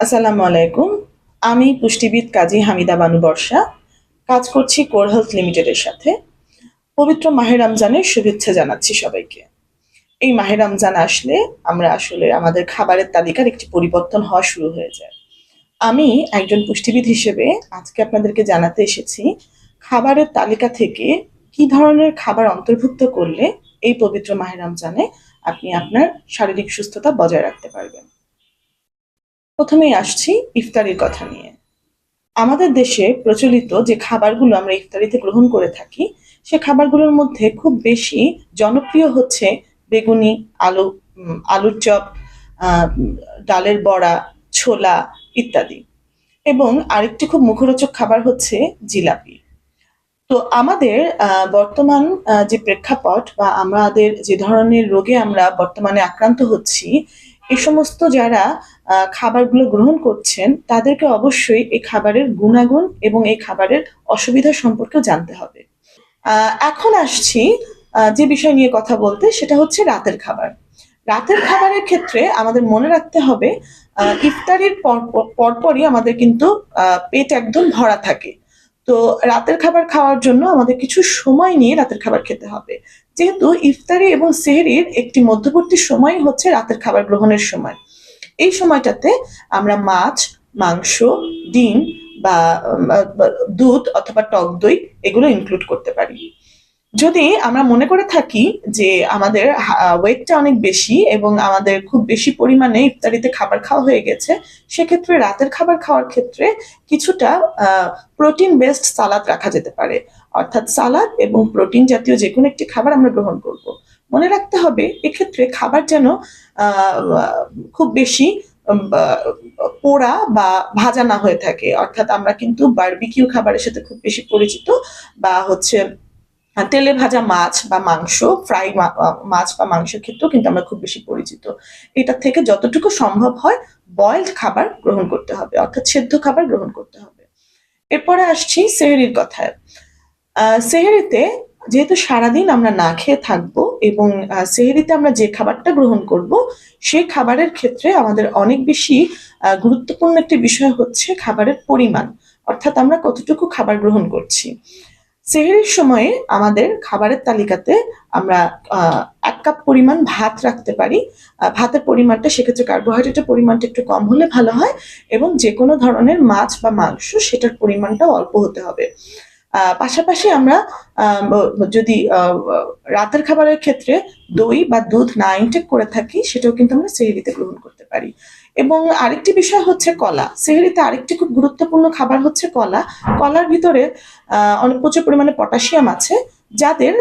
আসসালামু আলাইকুম। আমি পুষ্টিবিদ কাজী হামিদা বানু বর্ষা। কাজ করছি কোর হেলথ লিমিটেডের সাথে। পবিত্র মাহে রমজানের শুভেচ্ছা জানাচ্ছি সবাইকে। এই মাহে রমজান আসলে আমরা আসলে আমাদের খাবারের তালিকার একটি পরিবর্তন হওয়া শুরু হয়ে যায়। আমি একজন পুষ্টিবিদ হিসেবে আজকে আপনাদেরকে জানাতে এসেছি খাবারের তালিকা থেকে কি ধরনের খাবার অন্তর্ভুক্ত করলে এই পবিত্র মাহে রমজানে আপনি আপনার শারীরিক সুস্থতা বজায় রাখতে পারবেন। প্রথমেই আসছি ইফতারির কথা নিয়ে। আমাদের দেশে প্রচলিত যে খাবারগুলো আমরা ইফতারিতে গ্রহণ করে থাকি, সে খাবারগুলোর মধ্যে খুব বেশি জনপ্রিয় হচ্ছে বেগুনি, আলু আলুর চপ ডালের বড়া, ছোলা ইত্যাদি। এবং আরেকটি খুব মুখরোচক খাবার হচ্ছে জিলাপি। তো আমাদের বর্তমান যে প্রেক্ষাপট বা আমাদের যে ধরনের রোগে আমরা বর্তমানে আক্রান্ত হচ্ছি এই সমস্ত যারা খাবারগুলো গ্রহণ করছেন, তাদেরকে অবশ্যই এই খাবারের গুণাগুণ এবং এই খাবারের অসুবিধা সম্পর্কেও জানতে হবে। এখন আসছি যে বিষয় নিয়ে কথা বলতে, সেটা হচ্ছে রাতের খাবার। রাতের খাবারের ক্ষেত্রে আমাদের মনে রাখতে হবে ইফতারির পর- পর- পরপরই আমাদের কিন্তু পেট একদম ভরা থাকে। তো রাতের খাবার খাওয়ার জন্য আমাদের কিছু সময় নিয়ে রাতের খাবার খেতে হবে। যেহেতু ইফতারি এবং সেহরির একটি মধ্যবর্তী সময় হচ্ছে রাতের খাবার গ্রহণের সময়। এই সময়টাতে আমরা মাছ, মাংস, ডিম বা দুধ অথবা টক দই এগুলো ইনক্লুড করতে পারি। যদি আমরা মনে করে থাকি যে আমাদের ওয়েটটা অনেক বেশি এবং আমাদের খুব বেশি পরিমাণে ইফতারিতে খাবার খাওয়া হয়ে গেছে, সেক্ষেত্রে রাতের খাবার খাওয়ার ক্ষেত্রে কিছুটা প্রোটিন বেসড সালাদ রাখা যেতে পারে। অর্থাৎ সালাদ এবং প্রোটিন জাতীয় যে কোনো একটি খাবার আমরা গ্রহণ করব। মনে রাখতে হবে, এক্ষেত্রে খাবার যেন খুব বেশি পোড়া বা ভাজা না হয়ে থাকে। অর্থাৎ আমরা কিন্তু বারবিকিউ খাবারের সাথে খুব বেশি পরিচিত বা হচ্ছে, তেলে ভাজা মাছ বা মাংস, ফ্রাই মাছ বা মাংসের ক্ষেত্রেও কিন্তু আমরা খুব বেশি পরিচিত। এটা থেকে যতটুকু সম্ভব হয় বয়েলড খাবার গ্রহণ করতে হবে, অর্থাৎ সেদ্ধ খাবার গ্রহণ করতে হবে। এরপরে আসছি সেহরির কথায়। সেহরিতে যেহেতু সারাদিন আমরা না খেয়ে থাকব এবং সেহেরিতে আমরা যে খাবারটা গ্রহণ করব সেই খাবারের ক্ষেত্রে আমাদের অনেক বেশি গুরুত্বপূর্ণ একটি বিষয় হচ্ছে খাবারের পরিমাণ, অর্থাৎ আমরা কতটুকু খাবার গ্রহণ করছি। সেহেরির সময়ে আমাদের খাবারের তালিকাতে আমরা এক কাপ পরিমাণ ভাত রাখতে পারি। ভাতের পরিমাণটা সেক্ষেত্রে কার্বোহাইড্রেটের পরিমাণটা একটু কম হলে ভালো হয় এবং যে কোনো ধরনের মাছ বা মাংস সেটার পরিমাণটাও অল্প হতে হবে। পাশাপাশি আমরা যদি রাতের খাবারের ক্ষেত্রে দই বা দুধ না ইনটেক করে থাকি, সেটাও কিন্তু আমরা সেহরিতে গ্রহণ করতে পারি। এবং আরেকটি বিষয় হচ্ছে কলা। সেহরিতে আরেকটি খুব গুরুত্বপূর্ণ খাবার হচ্ছে কলা। কলার ভিতরে অনেক প্রচুর পরিমাণে পটাশিয়াম আছে, যাদের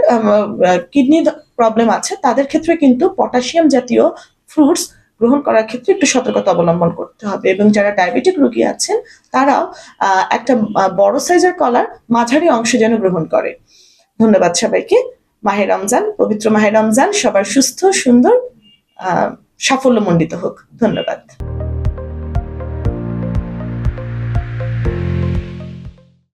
কিডনি প্রবলেম আছে, তাদের ক্ষেত্রে কিন্তু পটাশিয়াম জাতীয় ফ্রুটস গ্রহণ করার ক্ষেত্রে একটু সতর্কতা অবলম্বন করতে হবে। এবং যারা ডায়াবেটিক রোগী আছেন, তারাও একটা বড় সাইজের কলার মাঝারি অংশ যেন গ্রহণ করে। ধন্যবাদ সবাইকে। মাহে রমজান, পবিত্র মাহে রমজান। সবার সুস্থ, সুন্দর সাফল্যমণ্ডিত হোক। ধন্যবাদ।